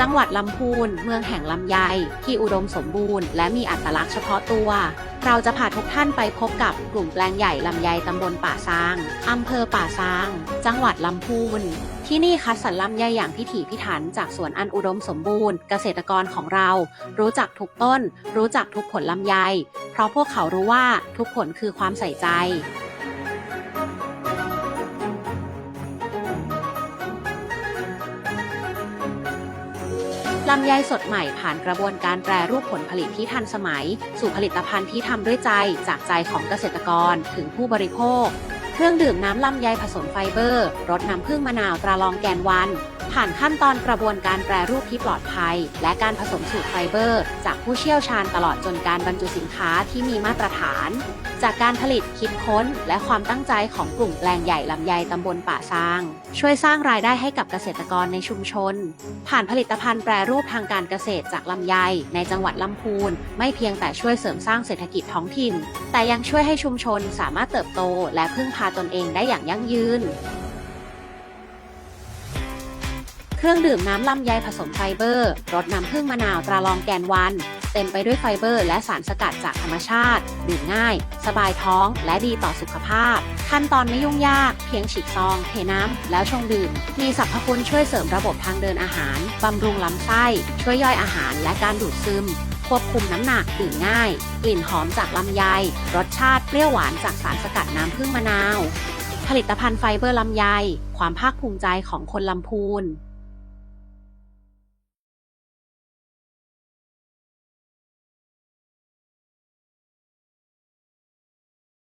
จังหวัดลำพูน เมืองแห่งลำไย ที่อุดมสมบูรณ์และมีอัตลักษณ์เฉพาะตัว เราจะพาทุกท่านไปพบกับกลุ่มแปลงใหญ่ลำไยตำบลป่าซางอำเภอป่าซาง จังหวัดลำพูน ที่นี่คัดสรรลำไยอย่างพิถีพิถันจากสวนอันอุดมสมบูรณ์ เกษตรกรของเรา รู้จักทุกต้น รู้จักทุกผลลำไย เพราะพวกเขารู้ว่าทุกผลคือความใส่ใจ ลำไยสดใหม่ผ่านกระบวนการแปรรูปผลผลิตที่ทันสมัย สู่ผลิตภัณฑ์ที่ทำด้วยใจจากใจของเกษตรกรถึงผู้บริโภค เครื่องดื่มน้ำลำไยผสมไฟเบอร์รสน้ำผึ้งมะนาวตราลองแกนวัน ผ่านขั้นตอนกระบวนการแปรรูปที่ปลอดภัย และการผสมสูตรไฟเบอร์ จากผู้เชี่ยวชาญตลอดจนการบรรจุสินค้าที่มีมาตรฐาน จากการผลิตคิดค้น และความตั้งใจของกลุ่มแปลงใหญ่ลำไยตำบลป่าซาง ช่วยสร้างรายได้ให้กับเกษตรกรในชุมชน ผ่านผลิตภัณฑ์แปรรูปทางการเกษตรจากลำไย ในจังหวัดลำพูน ไม่เพียงแต่ช่วยเสริมสร้างเศรษฐกิจท้องถิ่น แต่ยังช่วยให้ชุมชนสามารถเติบโต และพึ่งพาตนเองได้อย่างยั่งยืน เครื่องดื่มน้ำลำไยผสมไฟเบอร์รสน้ำผึ้งมะนาวตราลองแกนวัน เต็มไปด้วยไฟเบอร์ และสารสกัดจากธรรมชาติ ดื่มง่าย สบายท้อง และดีต่อสุขภาพ ขั้นตอนไม่ยุ่งยาก เพียงฉีกซอง เทน้ำ แล้วชงดื่ม มีสรรพคุณช่วยเสริมระบบทางเดินอาหาร บำรุงลำไส้ ช่วยย่อยอาหารและการดูดซึม ควบคุมน้ำหนักดื่มง่าย กลิ่นหอมจากลำไย รสชาติเปรี้ยวหวานจากสารสกัดน้ำผึ้งมะนาว ผลิตภัณฑ์ไฟเบอร์ลำไย ความภาคภูมิใจของคนลำพูน